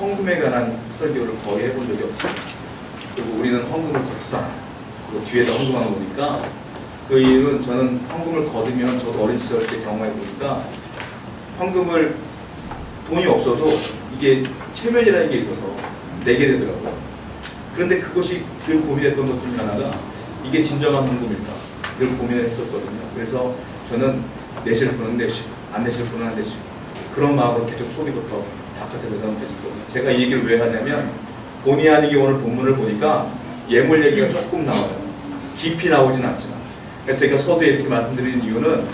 헌금에 관한 설교를 거의 해본 적이 없어요. 그리고 우리는 헌금을 않아요. 그 뒤에다 헌금하는 거니까 그 이유는 저는 헌금을 거두면 저도 어린 시절 때 경험해 보니까 헌금을 돈이 없어도 이게 체면이라는 게 있어서 내게 되더라고요. 그런데 그것이 늘 고민했던 것 중에 하나가 이게 진정한 헌금일까 늘 고민을 했었거든요. 그래서 저는 내실 분은 내시고 안 내실 분은 안 내시고 그런 마음으로 계속 초기부터 바깥에 내다봤었거든요. 제가 이 얘기를 왜 하냐면 본의 아니게 오늘 본문을 보니까 예물 얘기가 조금 나와요. 깊이 나오진 않지만. 그래서 제가 서두에 이렇게 말씀드리는 이유는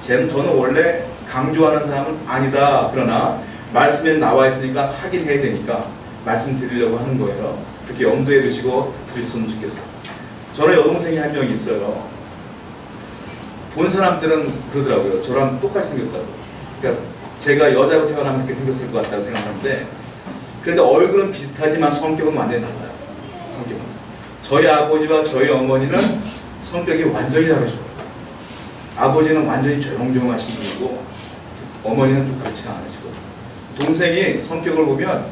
제- 저는 원래 강조하는 사람은 아니다. 그러나 말씀에 나와 있으니까 하긴 해야 되니까 말씀드리려고 하는 거예요. 그렇게 염두에 두시고 들으셨으면 좋겠어요. 저는 여동생이 한 명 있어요. 본 사람들은 그러더라고요. 저랑 똑같이 생겼다고. 그러니까 제가 여자로 태어나면 이렇게 생겼을 것 같다고 생각하는데 그런데 얼굴은 비슷하지만 성격은 완전히 달라요. 성격은. 저희 아버지와 저희 어머니는 성격이 완전히 다르죠. 아버지는 완전히 조용조용하신 분이고 어머니는 좀 그렇지 않으시고 동생이 성격을 보면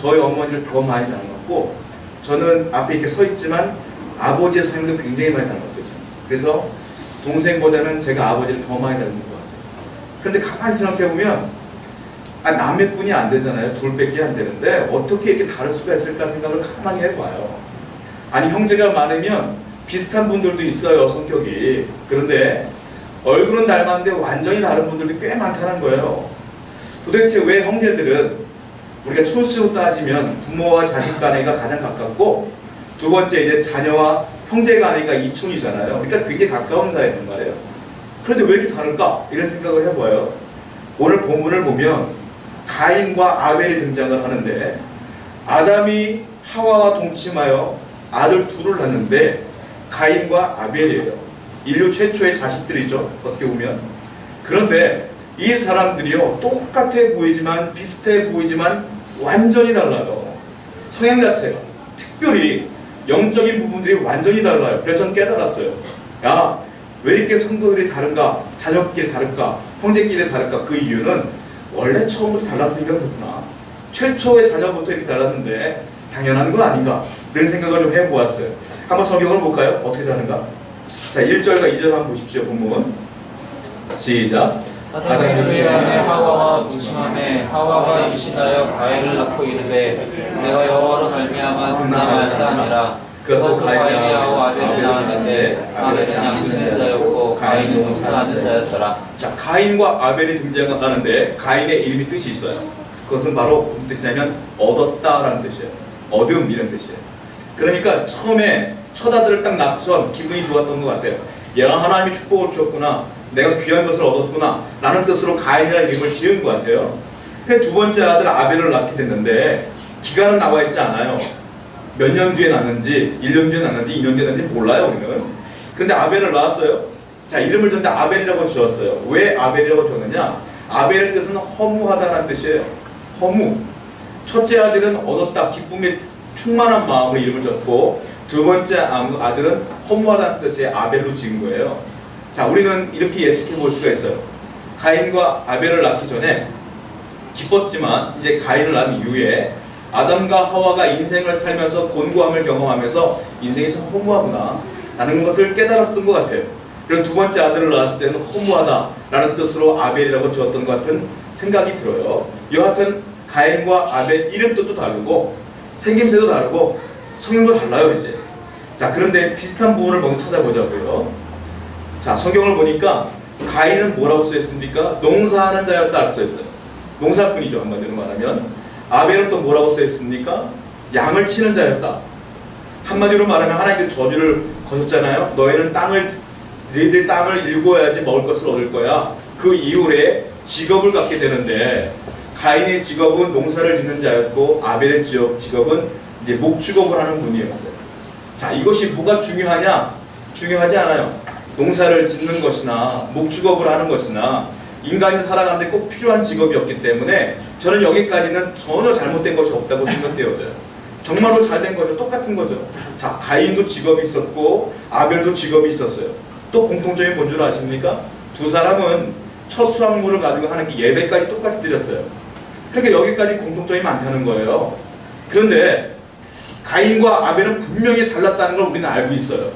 저희 어머니를 더 많이 닮았고 저는 앞에 이렇게 서 있지만 아버지의 성격도 굉장히 많이 닮았어요. 저는. 그래서 동생보다는 제가 아버지를 더 많이 같아요. 그런데 가만히 생각해 보면 아, 남매뿐이 안 되잖아요. 둘밖에 안 되는데 어떻게 이렇게 다를 수가 있을까 생각을 가만히 해봐요. 아니 형제가 많으면 비슷한 분들도 있어요 성격이. 그런데 얼굴은 닮았는데 완전히 다른 분들도 꽤 많다는 거예요. 도대체 왜 형제들은 우리가 초수로 따지면 부모와 자식 간에가 가장 가깝고 두 번째 이제 자녀와 형제 간에가 이촌이잖아요. 그러니까 그게 가까운 사이란 말이에요. 그런데 왜 이렇게 다를까? 이런 생각을 해봐요. 오늘 본문을 보면 가인과 아벨이 등장을 하는데 아담이 하와와 동침하여 아들 둘을 낳는데 가인과 아벨이에요. 인류 최초의 자식들이죠. 어떻게 보면. 그런데 이 사람들이요 똑같아 보이지만 비슷해 보이지만 완전히 달라요. 성향 자체가 특별히 영적인 부분들이 완전히 달라요. 그래서 전 깨달았어요. 야, 왜 이렇게 성도들이 다른가? 자녀끼리 다를까? 형제끼리 다를까? 그 이유는 원래 처음부터 달랐으니까 그렇구나. 최초의 자녀부터 이렇게 달랐는데 당연한 거 아닌가? 그런 생각을 좀 해보았어요. 한번 성경을 볼까요? 어떻게 다른가? 자, 1절과 2절 한번 보십시오. 본문. 시작. 아담이 그의 아내 하와와 동침함에 하와가 임신하여 가인을 낳고 이르되 내가 여호와로 말미암아 등남하였다 하니라 그것도 가인이하고 아벨을 낳았는데 아벨은 양식는 자였고 가인은 농사하는 자였더라 자, 가인과 아벨이 등장하는데 가인의 이름이 뜻이 있어요. 그것은 바로 무슨 뜻이냐면 얻었다라는 뜻이에요. 얻음 이런 뜻이에요. 그러니까 처음에 첫 아들을 딱 낳고선 기분이 좋았던 것 같아요. 얘가 하나님이 축복을 주었구나. 내가 귀한 것을 얻었구나. 라는 뜻으로 가인이라는 이름을 지은 것 같아요. 그두 번째 아들 아벨을 낳게 됐는데 기간은 나와 있지 않아요. 몇 년 뒤에 낳는지, 1년 뒤에 낳는지, 2년 뒤에 낳는지 몰라요, 우리는. 근데 아벨을 낳았어요. 자, 이름을 줬는데 아벨이라고 지었어요. 왜 아벨이라고 줬느냐? 아벨의 뜻은 허무하다는 뜻이에요. 허무. 첫째 아들은 얻었다, 기쁨에 충만한 마음으로 이름을 줬고, 두 번째 아- 아들은 허무하다는 뜻의 아벨로 지은 거예요. 자, 우리는 이렇게 예측해 볼 수가 있어요. 가인과 아벨을 낳기 전에 기뻤지만 이제 가인을 낳은 이후에 아담과 하와가 인생을 살면서 곤고함을 경험하면서 인생이 참 허무하구나 라는 것을 깨달았던 것 같아요. 그래서 두 번째 아들을 낳았을 때는 허무하다라는 뜻으로 아벨이라고 지었던 것 같은 생각이 들어요. 여하튼 가인과 아벨 이름도 또 다르고 생김새도 다르고 성향도 달라요 이제. 자 그런데 비슷한 부분을 먼저 찾아보자고요. 자 성경을 보니까 가인은 뭐라고 써있습니까? 농사하는 자였다 써있어요. 농사꾼이죠 한마디로 말하면 아벨은 또 뭐라고 써있습니까? 양을 치는 자였다. 한마디로 말하면 하나님께서 저주를 거셨잖아요. 너희는 땅을 너희들 땅을 일구어야지 먹을 것을 얻을 거야. 그 이후에 직업을 갖게 되는데 가인의 직업은 농사를 짓는 자였고 아벨의 직업, 직업은 이제 목축업을 하는 분이었어요. 자 이것이 뭐가 중요하냐? 중요하지 않아요. 농사를 짓는 것이나 목축업을 하는 것이나 인간이 살아가는데 꼭 필요한 직업이었기 때문에 저는 여기까지는 전혀 잘못된 것이 없다고 생각되어져요. 정말로 잘 된 거죠. 똑같은 거죠. 자, 가인도 직업이 있었고 아벨도 직업이 있었어요. 또 공통점이 뭔 줄 아십니까? 두 사람은 첫 수확물을 가지고 하는 게 예배까지 똑같이 드렸어요. 그러니까 여기까지 공통점이 많다는 거예요. 그런데 가인과 아벨은 분명히 달랐다는 걸 우리는 알고 있어요.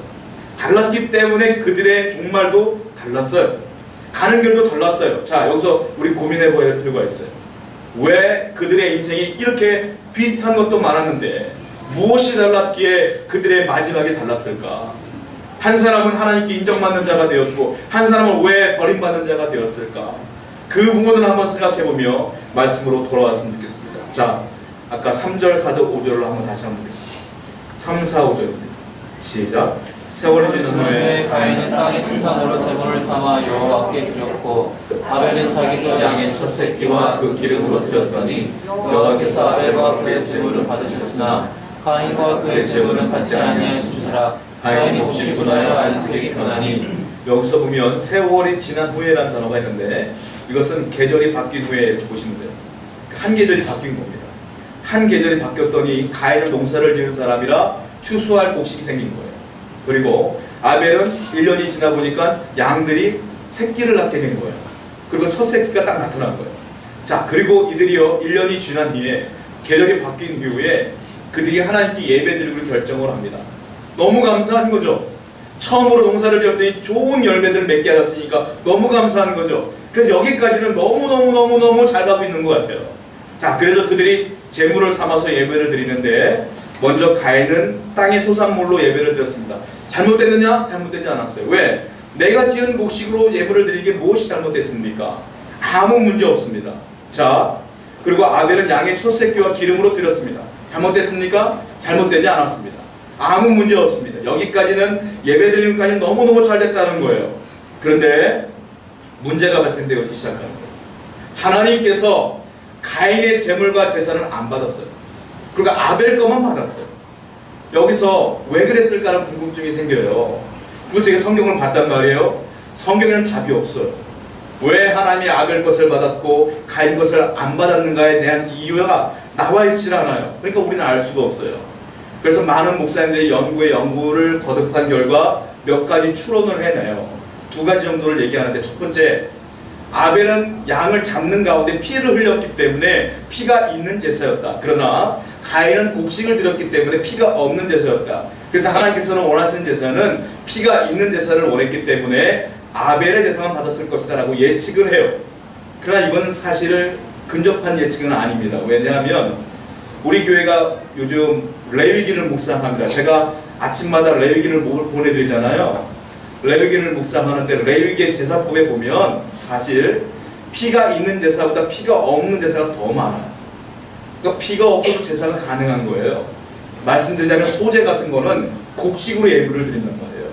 달랐기 때문에 그들의 종말도 달랐어요. 가는 길도 달랐어요. 자, 여기서 우리 고민해 볼 필요가 있어요. 왜 그들의 인생이 이렇게 비슷한 것도 많았는데 무엇이 달랐기에 그들의 마지막이 달랐을까? 한 사람은 하나님께 인정받는 자가 되었고 한 사람은 왜 버림받는 자가 되었을까? 그 부분을 한번 생각해 보며 말씀으로 돌아왔으면 좋겠습니다. 자, 아까 3절, 4절, 5절을 한번 다시 한번 보겠습니다. 3, 4, 5절입니다. 시작. 세월이 지난 후에 가인은 땅의 수산으로 제물을 삼아 여호와께 드렸고 아벨은 자기 것 양의 첫 새끼와 그 기름으로 드렸더니 여호와께서 아벨과 그의 제물을 받으셨으나 가인과 그의 제물은 받지 아니하신지라 가인이 몹시 분하여 안색이 변하니 여기서 보면 세월이 지난 후에라는 단어가 있는데 이것은 계절이 바뀐 후에 이렇게 보시면 돼요. 한 계절이 바뀐 겁니다. 한 계절이 바뀌었더니 가인은 농사를 지은 사람이라 추수할 곡식이 생긴 거예요. 그리고 아벨은 1년이 지나 보니까 양들이 새끼를 낳게 된 거예요. 그리고 첫 새끼가 딱 나타난 거예요. 자, 그리고 이들이요, 1년이 지난 뒤에 계절이 바뀐 이후에 그들이 하나님께 예배드리기로 결정을 합니다. 너무 감사한 거죠. 처음으로 농사를 지었더니 좋은 열매들을 맺게 하셨으니까 너무 감사한 거죠. 그래서 여기까지는 너무너무너무너무 잘 가고 있는 것 같아요. 자, 그래서 그들이 재물을 삼아서 예배를 드리는데 먼저 가인은 땅의 소산물로 예배를 드렸습니다. 잘못됐느냐? 잘못되지 않았어요. 왜? 내가 지은 곡식으로 예배를 드리는 게 무엇이 잘못됐습니까? 아무 문제 없습니다. 자, 그리고 아벨은 양의 첫 새끼와 기름으로 드렸습니다. 잘못됐습니까? 잘못되지 않았습니다. 아무 문제 없습니다. 여기까지는 예배 드림까지 너무너무 잘 됐다는 거예요. 그런데 문제가 발생되기 거예요. 하나님께서 가인의 재물과 재산을 안 받았어요. 그러니까 아벨 것만 받았어요. 여기서 왜 그랬을까라는 궁금증이 생겨요. 그리고 제가 성경을 봤단 말이에요. 성경에는 답이 없어요. 왜 하나님이 아벨 것을 받았고 가인 것을 안 받았는가에 대한 이유가 나와 있질 않아요. 그러니까 우리는 알 수가 없어요. 그래서 많은 목사님들이 연구에 연구를 거듭한 결과 몇 가지 추론을 해내요. 두 가지 정도를 얘기하는데 첫 번째, 아벨은 양을 잡는 가운데 피를 흘렸기 때문에 피가 있는 제사였다. 그러나 가인은 곡식을 드렸기 때문에 피가 없는 제사였다. 그래서 하나님께서는 원하시는 제사는 피가 있는 제사를 원했기 때문에 아벨의 제사만 받았을 것이다라고 예측을 해요. 그러나 이건 사실을 근접한 예측은 아닙니다. 왜냐하면 우리 교회가 요즘 레위기를 묵상합니다. 제가 아침마다 레위기를 모- 보내드리잖아요. 레위기를 묵상하는데 레위기의 제사법에 보면 사실 피가 있는 제사보다 피가 없는 제사가 더 많아요. 그러니까 피가 없어도 제사가 가능한 거예요. 말씀드리자면 소재 같은 거는 곡식으로 예물을 드린단 말이에요.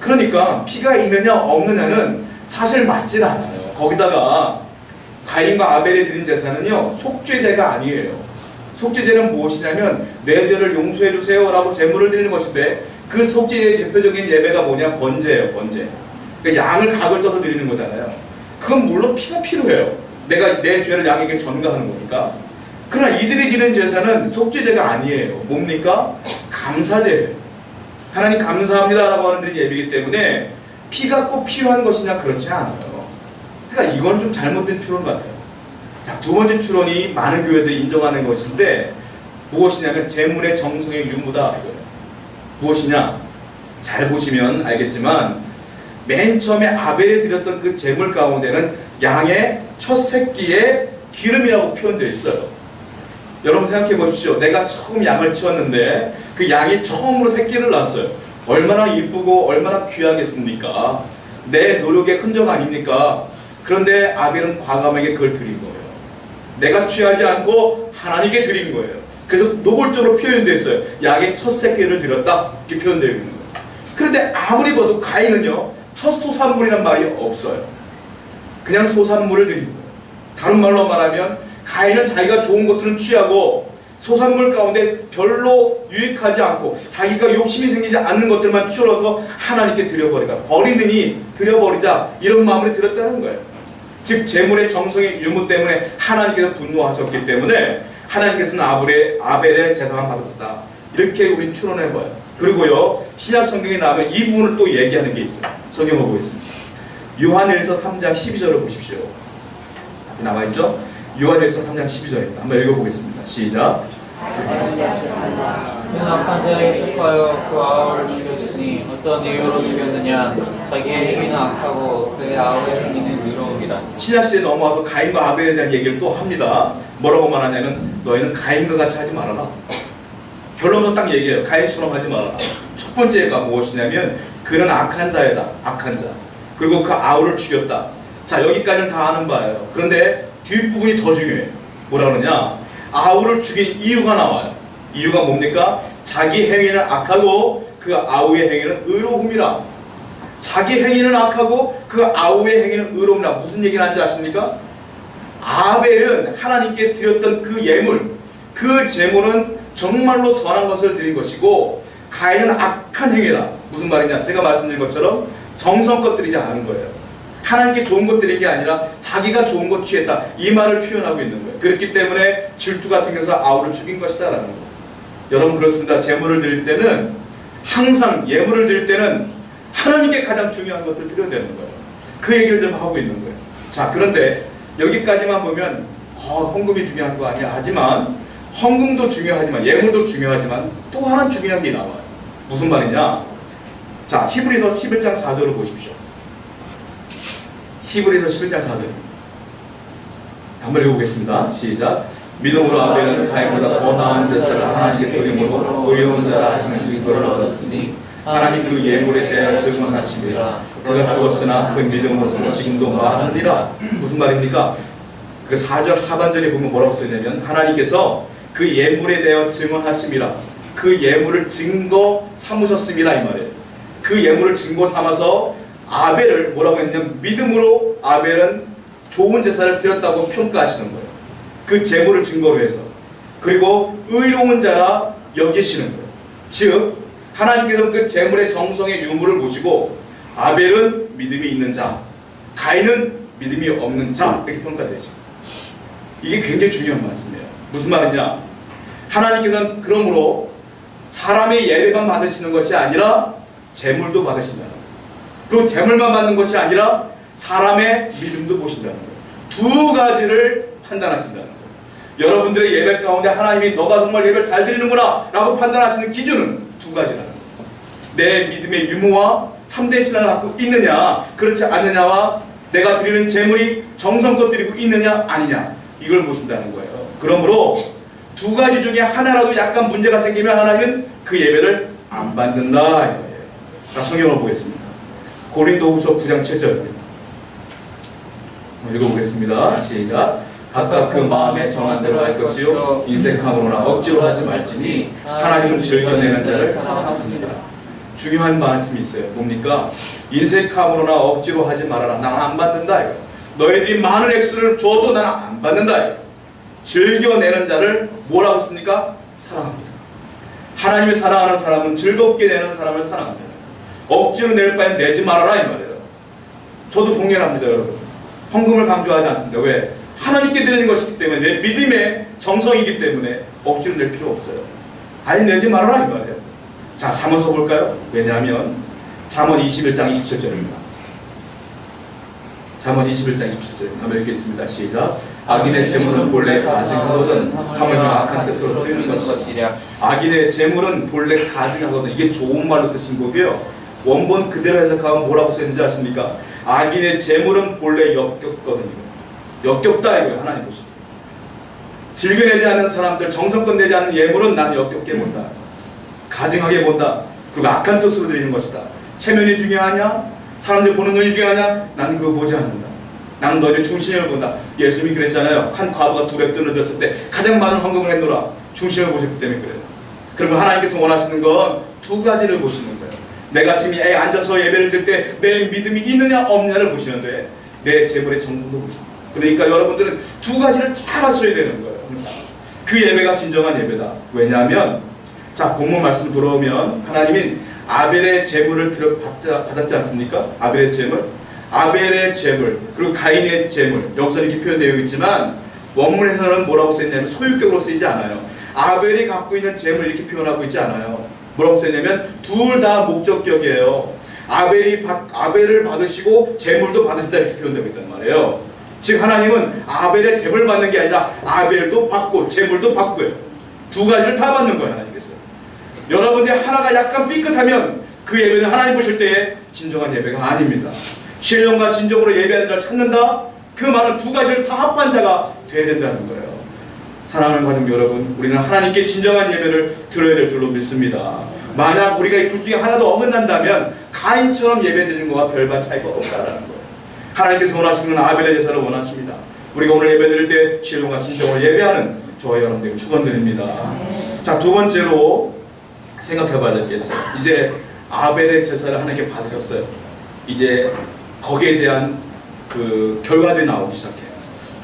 그러니까 피가 있느냐 없느냐는 사실 맞질 않아요. 거기다가 가인과 아벨이 드린 제사는요 속죄제가 아니에요. 속죄제는 무엇이냐면 내 죄를 용서해 주세요라고 제물을 드리는 것인데 그 속죄제의 대표적인 예배가 뭐냐 번제예요 번제. 그러니까 양을 각을 떠서 드리는 거잖아요. 그건 물론 피가 필요해요. 내가 내 죄를 양에게 전가하는 거니까. 이들이 지는 제사는 속죄제가 아니에요. 뭡니까? 감사제예요. 하나님 감사합니다라고 하는 들이 예배이기 때문에 피가 꼭 필요한 것이냐 그렇지 않아요. 그러니까 이건 좀 잘못된 추론 같아요. 자, 두 번째 추론이 많은 교회들이 인정하는 것인데 무엇이냐면 재물의 정성의 유무다 이거예요. 무엇이냐? 잘 보시면 알겠지만 맨 처음에 아벨이 드렸던 그 재물 가운데는 양의 첫 새끼의 기름이라고 표현되어 있어요. 여러분 생각해 보십시오. 내가 처음 양을 치웠는데 그 양이 처음으로 새끼를 낳았어요. 얼마나 이쁘고 얼마나 귀하겠습니까? 내 노력의 흔적 아닙니까? 그런데 아벨은 과감하게 그걸 드린 거예요. 내가 취하지 않고 하나님께 드린 거예요. 그래서 노골적으로 표현되어 있어요. 양의 첫 새끼를 드렸다. 이렇게 표현되어 있는 거예요. 그런데 아무리 봐도 가인은요, 첫 소산물이란 말이 없어요. 그냥 소산물을 드린 거예요. 다른 말로 말하면 가인은 자기가 좋은 것들은 취하고 소산물 가운데 별로 유익하지 않고 자기가 욕심이 생기지 않는 것들만 추러서 하나님께 드려버리다. 버리느니 드려버리자 이런 마음을 들었다는 거예요. 즉 재물의 정성의 유무 때문에 하나님께서 분노하셨기 때문에 하나님께서는 아벨의, 아벨의 제사만 받았다. 이렇게 우린 추론해봐요. 그리고요 신약 성경에 나오면 이 부분을 또 얘기하는 게 있어요. 성경을 보겠습니다. 요한일서 3장 12절을 보십시오. 앞에 나와 있죠? 요한일서 3장 12절입니다. 한번 읽어보겠습니다. 시작. 그는 악한 자에게 속하여 그 아우를 죽였으니 어떤 이유로 죽였느냐 자기의 행위는 악하고 그의 아우의 행위는 의로움이라 신약시대에 넘어와서 가인과 아벨에 대한 얘기를 또 합니다. 뭐라고 말하냐면 너희는 가인과 같이 하지 말아라. 결론은 딱 얘기해요. 가인처럼 하지 말아라. 첫 번째가 무엇이냐면 그는 악한 자이다. 악한 자. 그리고 그 아우를 죽였다. 자 여기까지는 다 아는 바예요. 그런데 뒷부분이 더 중요해요. 뭐라 그러냐? 아우를 죽인 이유가 나와요. 이유가 뭡니까? 자기 행위는 악하고 그 아우의 행위는 의로움이라. 자기 행위는 악하고 그 아우의 행위는 의로움이라. 무슨 얘기를 하는지 아십니까? 아벨은 하나님께 드렸던 그 예물, 그 제물은 정말로 선한 것을 드린 것이고 가인은 악한 행위라. 무슨 말이냐? 제가 말씀드린 것처럼 정성껏 드리지 않은 거예요. 하나님께 좋은 것 드린 게 아니라 자기가 좋은 것 취했다. 이 말을 표현하고 있는 거예요. 그렇기 때문에 질투가 생겨서 아우를 죽인 것이다 라는 거예요. 여러분 그렇습니다. 제물을 드릴 때는 항상 예물을 드릴 때는 하나님께 가장 중요한 것들 드려야 되는 거예요. 그 얘기를 좀 하고 있는 거예요. 자 그런데 여기까지만 보면 어, 헌금이 중요한 거 아니야. 하지만 헌금도 중요하지만 예물도 중요하지만 또 하나 중요한 게 나와요. 무슨 말이냐? 자 히브리서 11장 4절을 보십시오. 히브리서 11장 4절. 한번 읽어보겠습니다. 시작. 믿음으로 아벨은 가인보다 더 나은 뜻을 하나님께 드림으로 의로운 자라 하시는 증거를 얻었으니 하나님 그 예물에 대하여 증언하시니라 그가 죽었으나 그 믿음으로서 지금도 말하느니라 무슨 말입니까? 그 4절 하반절에 보면 뭐라고 써있냐면 하나님께서 그 예물에 대하여 증언하심이라 그 예물을 증거 삼으셨음이라 이 말이에요 그 예물을 증거 삼아서 아벨을 뭐라고 했냐면 믿음으로 아벨은 좋은 제사를 드렸다고 평가하시는 거예요 그 제물을 증거로 해서 그리고 의로운 자라 여기시는 거예요 즉 하나님께서 그 제물의 정성의 유무를 보시고 아벨은 믿음이 있는 자, 가인은 믿음이 없는 자 이렇게 평가되죠. 이게 굉장히 중요한 말씀이에요. 무슨 말이냐? 하나님께서는 그러므로 사람의 예배만 받으시는 것이 아니라 제물도 받으신다는 거예요. 그리고 제물만 받는 것이 아니라 사람의 믿음도 보신다는 거예요. 두 가지를 판단하신다는 거예요. 여러분들의 예배 가운데 하나님이 너가 정말 예배를 잘 드리는구나 라고 판단하시는 기준은 두 가지라는 거예요. 내 믿음의 유무와 참된 신앙을 갖고 있느냐 그렇지 않느냐와 내가 드리는 재물이 정성껏 드리고 있느냐 아니냐 이걸 보신다는 거예요. 그러므로 두 가지 중에 하나라도 약간 문제가 생기면 하나님은 그 예배를 안 받는다 이거예요. 자 성경을 보겠습니다. 고린도후서 9장 7절입니다. 읽어보겠습니다. 시작. 각각 그 마음에 정한 대로 할 것이요 인색함으로나 억지로 하지 말지니 하나님은 즐겨내는 자를 사랑하십니다. 중요한 말씀이 있어요. 뭡니까? 인색함으로나 억지로 하지 말아라. 난 안 받는다. 이거. 너희들이 많은 액수를 줘도 나는 안 받는다. 이거. 즐겨내는 자를 뭐라고 씁니까? 사랑합니다. 하나님을 사랑하는 사람은 즐겁게 내는 사람을 사랑합니다. 억지로 낼 바엔 내지 말아라 이 말이에요. 저도 동의합니다, 여러분. 헌금을 강조하지 않습니다. 왜? 하나님께 드리는 것이기 때문에 내 믿음의 정성이기 때문에 억지로 낼 필요 없어요. 아니 내지 말아라 이 말이에요. 자, 잠언서 볼까요? 왜냐하면 잠언 21장 27절입니다. 잠언 21장 27절입니다. 한번 읽겠습니다. 시작. 악인의 재물은 본래 가증하거든 하물며 악한 뜻으로 것이다. 것이랴 악인의 재물은 본래 가증하거든. 이게 좋은 말로 뜻인 거고요. 원본 그대로 해석하면 뭐라고 쓰는지 아십니까? 악인의 재물은 본래 역겹거든요. 역겹다 이거예요. 하나님 보시기. 즐겨내지 않는 사람들, 정성껏 내지 않는 예물은 나는 역겹게 본다. 가증하게 본다. 그리고 악한 뜻으로 드리는 것이다. 체면이 중요하냐? 사람들 보는 눈이 중요하냐? 나는 그거 보지 않는다. 나는 너희들 중심을 본다. 예수님이 그랬잖아요. 한 과부가 두배 끊어졌을 때 가장 많은 헌금을 했노라. 중심을 보셨기 때문에 그래요. 그러면 하나님께서 원하시는 건 두 가지를 보시는. 내가 지금 애 앉아서 예배를 드릴 때 내 믿음이 있느냐 없느냐를 보시는데 내 재물의 정도도 보십니다. 그러니까 여러분들은 두 가지를 잘 하셔야 되는 거예요. 항상. 그 예배가 진정한 예배다. 왜냐하면 자 본문 말씀 돌아오면 하나님은 아벨의 재물을 받았지 않습니까? 아벨의 재물, 아벨의 재물 그리고 가인의 재물 여기서 이렇게 표현되어 있지만 원문에서는 뭐라고 쓰였냐면 소유격으로 쓰이지 않아요. 아벨이 갖고 있는 재물 이렇게 표현하고 있지 않아요. 뭐라고 쓰였냐면 둘 다 목적격이에요. 아벨이 받, 아벨을 받으시고 재물도 받으신다 이렇게 표현되고 있단 말이에요. 즉 하나님은 아벨의 제물 받는 게 아니라 아벨도 받고 제물도 받고요. 두 가지를 다 받는 거예요 하나님께서. 여러분들이 하나가 약간 삐끗하면 그 예배는 하나님 보실 때의 진정한 예배가 아닙니다. 신령과 진정으로 예배하는 자를 찾는다? 그 말은 두 가지를 다 합한 자가 돼야 된다는 거예요. 사랑하는 가족 여러분, 우리는 하나님께 진정한 예배를 드려야 될 줄로 믿습니다. 만약 우리가 이 둘 중에 하나도 어긋난다면 가인처럼 예배드리는 것과 별반 차이가 없다라는 거예요. 하나님께서 원하시는 아벨의 제사를 원하십니다. 우리가 오늘 예배드릴 때 신령과 진정으로 예배하는 저와 여러분들 축원드립니다. 자, 두 번째로 생각해 봐야 될 게 있어요. 이제 아벨의 제사를 하나님께 받으셨어요. 이제 거기에 대한 그 결과들이 나오기 시작해요.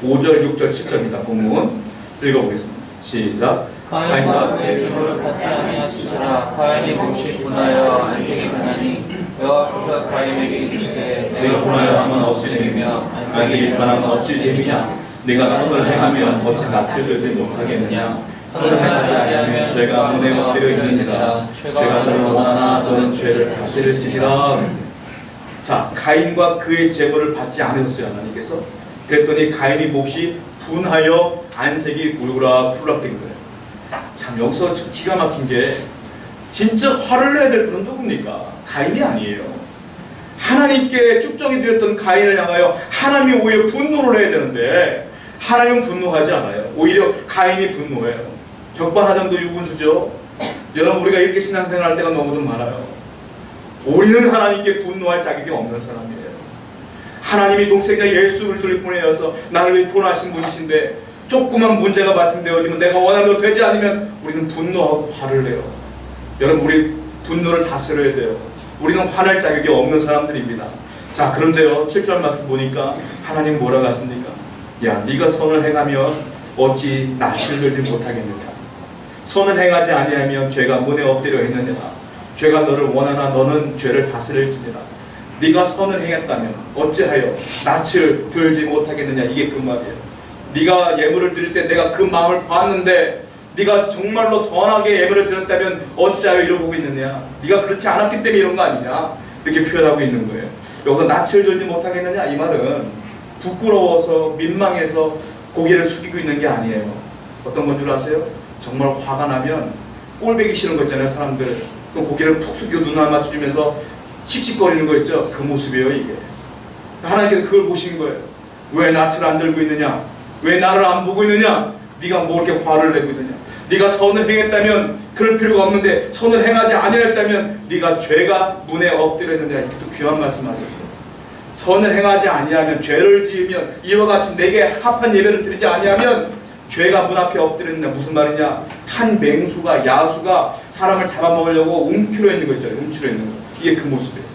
5절, 6절, 7절입니다. 본문 읽어보겠습니다. 시작. 가인과 그의 제물을 받지 아니하시더라 가인이 몹시 분하여 안색이 변하니 여호와께서 가인에게 이르시되 내가 분하여 하면 어찌 되며 안색이 변하면 어찌 되느냐? 네가 선을 행하면 어찌 낯을 들지 못하겠느냐? 선을 행하지 아니하면 죄가 문에 엎드려 있느니라. 죄가 너를 원하나 너는 죄를 다스릴지니라. 자, 가인과 그의 제물을 받지 않으셨어요 하나님께서. 그랬더니 가인이 몹시 분하여 안색이 울그라 풀락된 거예요. 참 여기서 좀 기가 막힌 게 진짜 화를 내야 될 분은 누굽니까? 가인이 아니에요. 하나님께 쭉정이 드렸던 가인을 향하여 하나님이 오히려 분노를 해야 되는데 하나님은 분노하지 않아요. 오히려 가인이 분노해요. 적반하장도 유분수죠. 여러분 우리가 이렇게 신앙생활 할 때가 너무도 많아요. 우리는 하나님께 분노할 자격이 없는 사람이에요. 하나님이 동생자 예수 그리스도를 보내어서 나를 위해 구원하신 분이신데 조그만 문제가 발생되어지면 내가 원하는 대로 되지 않으면 우리는 분노하고 화를 내요. 여러분 우리 분노를 다스려야 돼요. 우리는 화낼 자격이 없는 사람들입니다. 자 그런데요 7절 말씀 보니까 하나님 뭐라고 하십니까? 야 네가 선을 행하면 어찌 낯을 들지 못하겠느냐 선을 행하지 아니하면 죄가 문에 엎드려 있느니라 죄가 너를 원하나 너는 죄를 다스릴지니라 네가 선을 행했다면 어찌하여 낯을 들지 못하겠느냐? 이게 그 말이에요. 네가 예물을 드릴 때 내가 그 마음을 봤는데 네가 정말로 선하게 예물을 드렸다면 어찌하여 이러고 있느냐? 네가 그렇지 않았기 때문에 이런 거 아니냐? 이렇게 표현하고 있는 거예요. 여기서 낯을 들지 못하겠느냐? 이 말은 부끄러워서 민망해서 고개를 숙이고 있는 게 아니에요. 어떤 건 줄 아세요? 정말 화가 나면 꼴배기 싫은 거 있잖아요 사람들. 그 고개를 푹 숙이고 눈안 맞춰주면서 칙칙거리는 거 있죠? 그 모습이에요 이게. 하나님께서 그걸 보신 거예요. 왜 낯을 안 들고 있느냐? 왜 나를 안 보고 있느냐? 네가 뭐 이렇게 화를 내고 있느냐? 네가 선을 행했다면 그럴 필요가 없는데 선을 행하지 아니하였다면 네가 죄가 문에 있느냐? 이렇게 또 귀한 말씀하셨어요. 선을 행하지 아니하면 죄를 지으면 이와 같이 내게 합한 예배를 드리지 아니하면 죄가 문 앞에 엎드려 있느냐? 무슨 말이냐? 한 맹수가 야수가 사람을 잡아먹으려고 움츠려 있는 거 있잖아요 움츠려 있는 거 이게 그 모습이에요.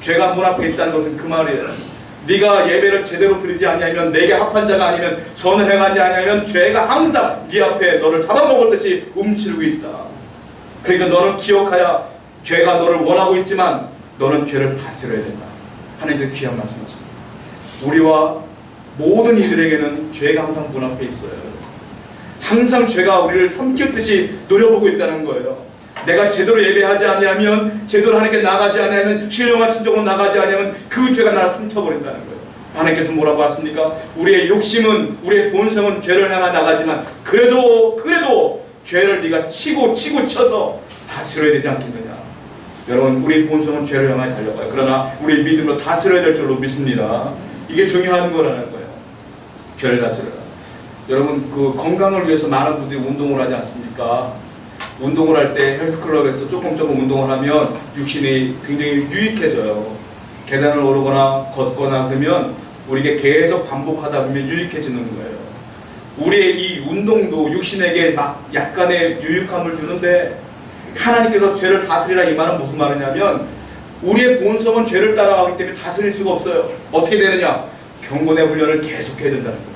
죄가 문 앞에 있다는 것은 그 말이에요 네가 예배를 제대로 드리지 아니하면 내게 합한 자가 아니면 선을 행하지 아니하면 죄가 항상 네 앞에 너를 잡아먹을 듯이 움츠리고 있다. 그러니까 너는 기억하여 죄가 너를 원하고 있지만 너는 죄를 다스려야 된다. 하나님께서 귀한 말씀하십니다. 우리와 모든 이들에게는 죄가 항상 문 앞에 있어요. 항상 죄가 우리를 삼켰듯이 노려보고 있다는 거예요. 내가 제대로 예배하지 아니하면 제대로 하나님께 나가지 아니하면 신령한 친정으로 나가지 아니하면 그 죄가 나를 삼켜버린다는 거예요. 하나님께서 뭐라고 하십니까? 우리의 욕심은 우리의 본성은 죄를 향해 나가지만 그래도 그래도 죄를 네가 치고 치고 쳐서 다스려야 되지 않겠느냐. 여러분 우리 본성은 죄를 향해 달려가요. 그러나 우리 믿음으로 다스려야 될 줄로 믿습니다. 이게 중요한 거라는 거예요. 죄를 다스려라. 여러분 그 건강을 위해서 많은 분들이 운동을 하지 않습니까? 운동을 할 때 헬스클럽에서 조금 조금 운동을 하면 육신이 굉장히 유익해져요. 계단을 오르거나 걷거나 그러면 우리에게 계속 반복하다 보면 유익해지는 거예요. 우리의 이 운동도 육신에게 막 약간의 유익함을 주는데 하나님께서 죄를 다스리라 이 말은 무슨 말이냐면 우리의 본성은 죄를 따라가기 때문에 다스릴 수가 없어요. 어떻게 되느냐? 경건의 훈련을 계속해야 된다는 거예요.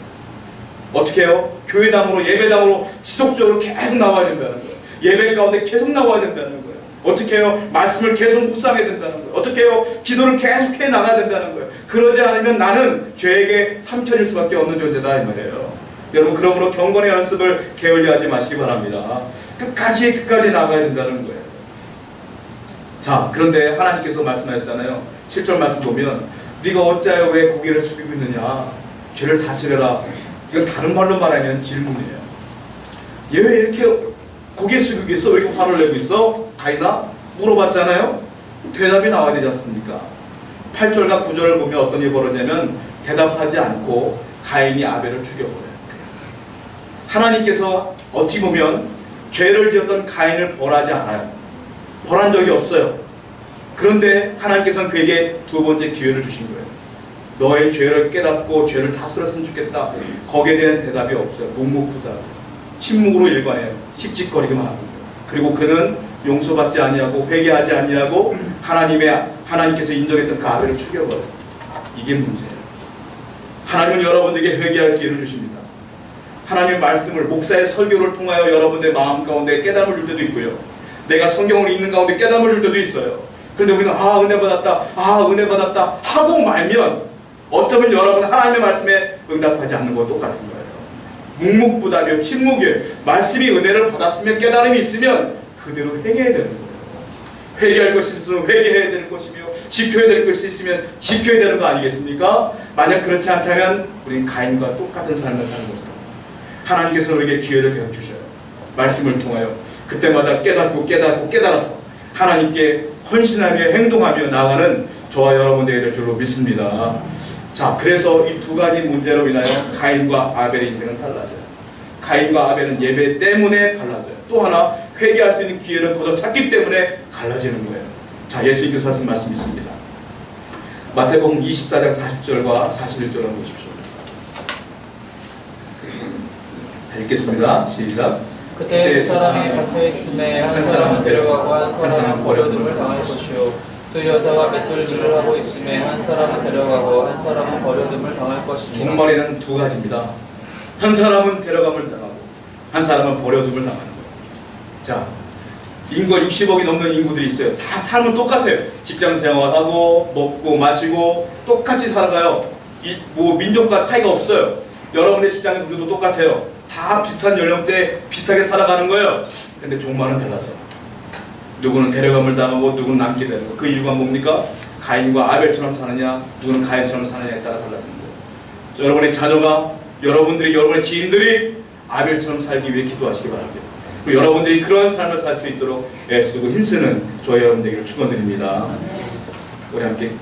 어떻게 해요? 교회당으로 예배당으로 지속적으로 계속 나와야 된다는 거예요. 예배 가운데 계속 나와야 된다는 거예요. 어떻게 해요? 말씀을 계속 묵상해야 된다는 거예요. 어떻게 해요? 기도를 계속 해 나가야 된다는 거예요. 그러지 않으면 나는 죄에게 삼켜질 수밖에 없는 존재다 이 말이에요. 여러분 그러므로 경건의 연습을 게을리하지 마시기 바랍니다. 끝까지 끝까지 나가야 된다는 거예요. 자 그런데 하나님께서 말씀하셨잖아요. 7절 말씀 보면 네가 어찌하여 왜 고개를 숙이고 있느냐 죄를 다스려라. 이건 다른 말로 말하면 질문이에요. 얘왜 이렇게 고개 숙이고 있어? 왜 이렇게 화를 내고 있어? 가인아? 물어봤잖아요? 대답이 나와야 되지 않습니까? 8절과 9절을 보면 어떤 일이 벌어지냐면 대답하지 않고 가인이 아벨을 죽여버려요. 하나님께서 어떻게 보면 죄를 지었던 가인을 벌하지 않아요. 벌한 적이 없어요. 그런데 하나님께서는 그에게 두 번째 기회를 주신 거예요. 너의 죄를 깨닫고 죄를 다스렸으면 좋겠다. 거기에 대한 대답이 없어요. 묵묵부답. 침묵으로 일관해요. 씩씩거리기만 하고. 그리고 그는 용서받지 아니하고 회개하지 아니하고 하나님의 하나님께서 인정했던 그 아벨을 죽여버려요. 이게 문제예요. 하나님은 여러분들에게 회개할 기회를 주십니다. 하나님의 말씀을 목사의 설교를 통하여 여러분의 마음 가운데 깨달음을 줄 때도 있고요. 내가 성경을 읽는 가운데 깨달음을 줄 때도 있어요. 그런데 우리는 아 은혜 받았다, 아 은혜 받았다 하고 말면 어쩌면 여러분 하나님의 말씀에 응답하지 않는 것 똑같은 거예요. 묵묵부답이요, 침묵이에요. 말씀이 은혜를 받았으면 깨달음이 있으면 그대로 행해야 되는 거예요. 회개할 것이 있으면 회개해야 되는 것이며 지켜야 될 것이 있으면 지켜야 되는 거 아니겠습니까? 만약 그렇지 않다면 우리는 가인과 똑같은 삶을 사는 것입니다. 하나님께서 우리에게 기회를 계속 주셔요. 말씀을 통하여 그때마다 깨닫고 깨닫고 깨달아서 하나님께 헌신하며 행동하며 나가는 저와 여러분들이 될 줄로 믿습니다. 자, 그래서 이 두 가지 문제로 인하여 가인과 아벨의 인생은 달라져요. 가인과 아벨은 예배 때문에 갈라져요. 또 하나 회개할 수 있는 기회를 거둬 찾기 때문에 갈라지는 거예요. 자, 예수님께서 하신 말씀이 있습니다. 마태복음 24장 40절과 41절을 보십시오. 읽겠습니다. 시작. 그때 두 사람이 밭에 있음에 한 사람은 데려가고 한 사람은 버려둠을 당할 것이요 두 여자가 맷돌질을 하고 있음에 한 사람은 데려가고 한 사람은 버려둠을 당할 것이니라 종말에는 두 가지입니다. 한 사람은 데려감을 당하고 한 사람은 버려둠을 당하는 거예요. 자, 인구가 60억이 넘는 인구들이 있어요. 다 삶은 똑같아요. 직장 생활하고 먹고 마시고 똑같이 살아가요. 이, 뭐 민족과 차이가 없어요. 여러분의 직장의 동료도 똑같아요. 다 비슷한 연령대 비슷하게 살아가는 거예요. 근데 종말은 달라져요. 누구는 데려감을 당하고 누구는 남게 되는 거. 그 이유가 뭡니까? 가인과 아벨처럼 사느냐, 누구는 가인처럼 사느냐에 따라 달라지는 거예요. 여러분의 자녀가 여러분들이 여러분의 지인들이 아벨처럼 살기 위해 기도하시기 바랍니다. 여러분들이 그런 삶을 살 수 있도록 애쓰고 힘쓰는 저희 여러분들에게 축원드립니다. 우리 함께